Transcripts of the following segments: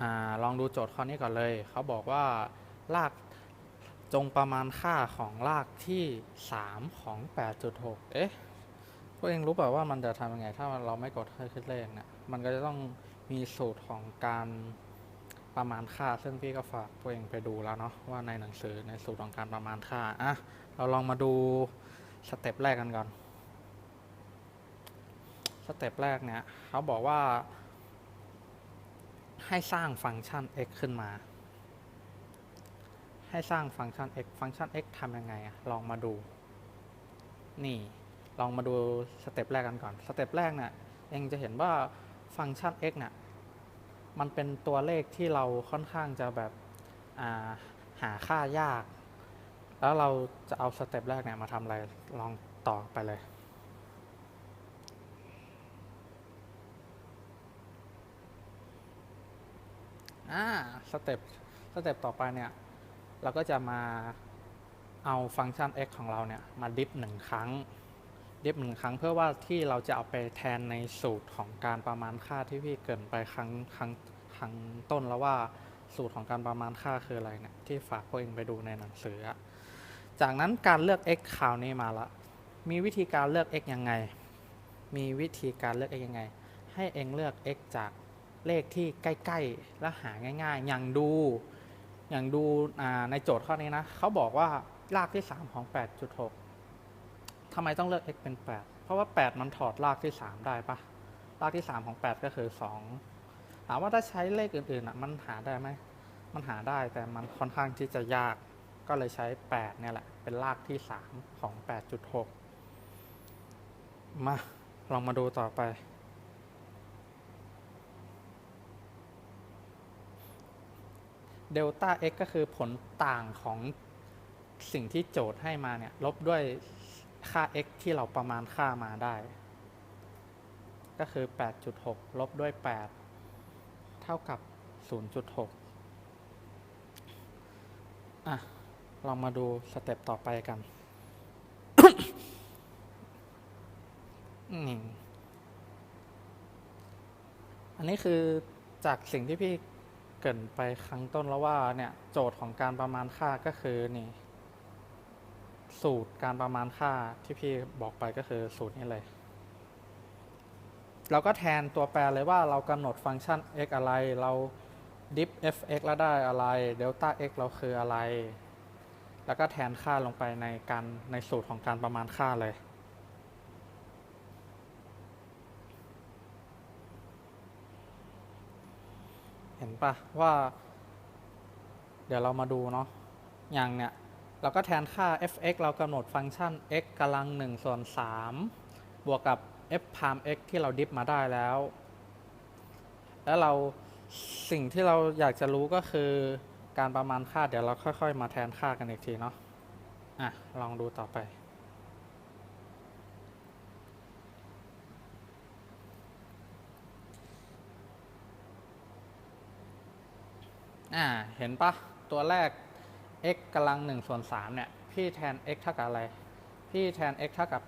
อลองดูโจทย์ข้อนี้ก่อนเลย เขาบอกว่ารากจงประมาณค่าของรากที่ 3 ของ 8.6 เอ๊ะพวกเองรู้เปล่าว่ามันจะทำยังไง ถ้าเราไม่กดให้ขึ้นเลขเนี่ยมันก็จะต้องมีสูตรของการประมาณค่า ซึ่งพี่ก็ฝากพวกเองไปดูแล้วเนาะว่าในหนังสือในสูตรของการประมาณค่าอะเราลองมาดูสเต็ปแรกกันก่อน สเต็ปแรกเนี่ยเขาบอกว่า ให้สร้างฟังก์ชัน x ขึ้นมา ให้สร้างฟังก์ชัน x ฟังก์ชัน x ทำยังไงอะลองมาดู นี่ ลองมาดูสเต็ปแรกกันก่อน สเต็ปแรกเนี่ยเองจะเห็นว่าฟังก์ชัน x เนี่ยมันเป็นตัวเลขที่เราค่อนข้างจะแบบาหาค่ายาก แล้วเราจะเอาสเต็ปแรกเนี่ยมาทำอะไร ลองต่อไปเลย อ่าสเต็ปสเต็ปต่อไปเนี่ย เราก็จะมาเอาฟังก์ชัน x ของเราเนี่ย มาดิฟหนึ่งครั้ง ดิฟหนึ่งครั้งเพื่อว่าที่เราจะเอาไปแทนในสูตรของการประมาณค่าที่พี่เกินไปครั้งครั้งครั้งต้นแล้วว่าสูตรของการประมาณค่าคืออะไรเนี่ยที่ฝากพวกเองไปดูในหนังสือ จากนั้นการเลือก x คราวนี้มาละมีวิธีการเลือก x ยังไง มีวิธีการเลือก x ยังไง ให้เองเลือก x จาก เลขที่ใกล้ๆ และหาง่าย ๆ อย่างดู อย่างดูในโจทย์ข้อนี้นะ เขาบอกว่ารากที่ 3 ของ 8.6ทำไมต้องเลือก x เป็น 8 เพราะว่า 8 มันถอดรากที่ 3 ได้ปะรากที่ 3 ของ 8 ก็คือ 2 ถามว่าถ้าใช้เลขอื่นๆอะมันหาได้ไหม มันหาได้แต่มันค่อนข้างที่จะยาก ก็เลยใช้ 8 เนี่ยแหละ เป็นรากที่ 3 ของ 8.6 มาลองมาดูต่อไป เดลต้า x ก็คือผลต่างของสิ่งที่โจทย์ให้มาเนี่ยลบด้วยค่า x ที่เราประมาณค่ามาได้ ก็คือ 8.6 ลบด้วย 8 เท่ากับ 0.6 อะ ลองมาดูสเต็ปต่อไปกันนี่อันนี้คือจากสิ่งที่พี่ เกินไปครั้งต้นแล้วว่าเนี่ยโจทย์ของการประมาณค่าก็คือนี่ สูตรการประมาณค่าที่พี่บอกไปก็คือสูตรนี้เลยเราก็แทนตัวแปรเลยว่าเรากำหนดฟังก์ชัน x อะไร เราดิฟ f(x) แล้วได้อะไรเดลต้า x เราคืออะไร แล้วก็แทนค่าลงไปในการในสูตรของการประมาณค่าเลย เห็น ปะว่า เดี๋ยวเรามาดูเนาะอย่างเนี่ย เราก็แทนค่า f(x) เรากำหนดฟังก์ชัน x กำลัง1ส่วน3บวกกับ f พาม x ที่เราดิฟมาได้แล้ว แล้วเราสิ่งที่เราอยากจะรู้ก็คือการประมาณค่าเดี๋ยวเราค่อย ๆ มาแทนค่ากันอีกทีเนาะอะ ลองดูต่อไป อ่าเห็นปะตัวแรก x กำลัง1ส่วน3เนี่ย พี่แทน x เท่ากับอะไร พี่แทน x เท่ากับ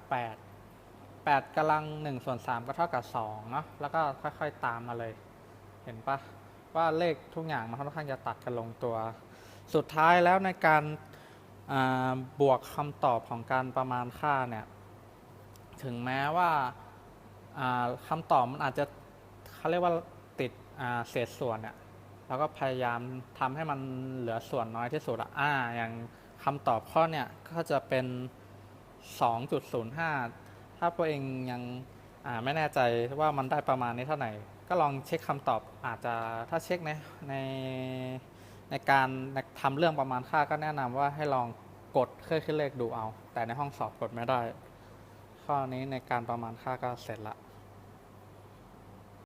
8 8กำลัง1ส่วน3ก็เท่ากับ2เนาะแล้วก็ค่อยๆตามมาเลย เห็นปะว่าเลขทุกอย่างมันค่อนข้างจะตัดกันลงตัว สุดท้ายแล้วในการาบวกคำตอบของการประมาณค่าเนี่ย ถึงแม้ว่าาคำตอบมันอาจจะเขาเรียกว่าติดเศษส่วนเนี่ย เราก็พยายามทำให้มันเหลือส่วนน้อยที่สุดอะอ่าอย่างคำตอบข้อเนี่ยก็จะเป็น 2.05 ถ้าพวกเองยังอ่าไม่แน่ใจว่ามันได้ประมาณนี้เท่าไหร่ ก็ลองเช็คคำตอบอาจจะถ้าเช็คในในในการทำเรื่องประมาณค่าก็แนะนำว่าให้ลองกดเครื่องคิดเลขดูเอา แต่ในห้องสอบกดไม่ได้ ข้อนี้ในการประมาณค่าก็เสร็จละ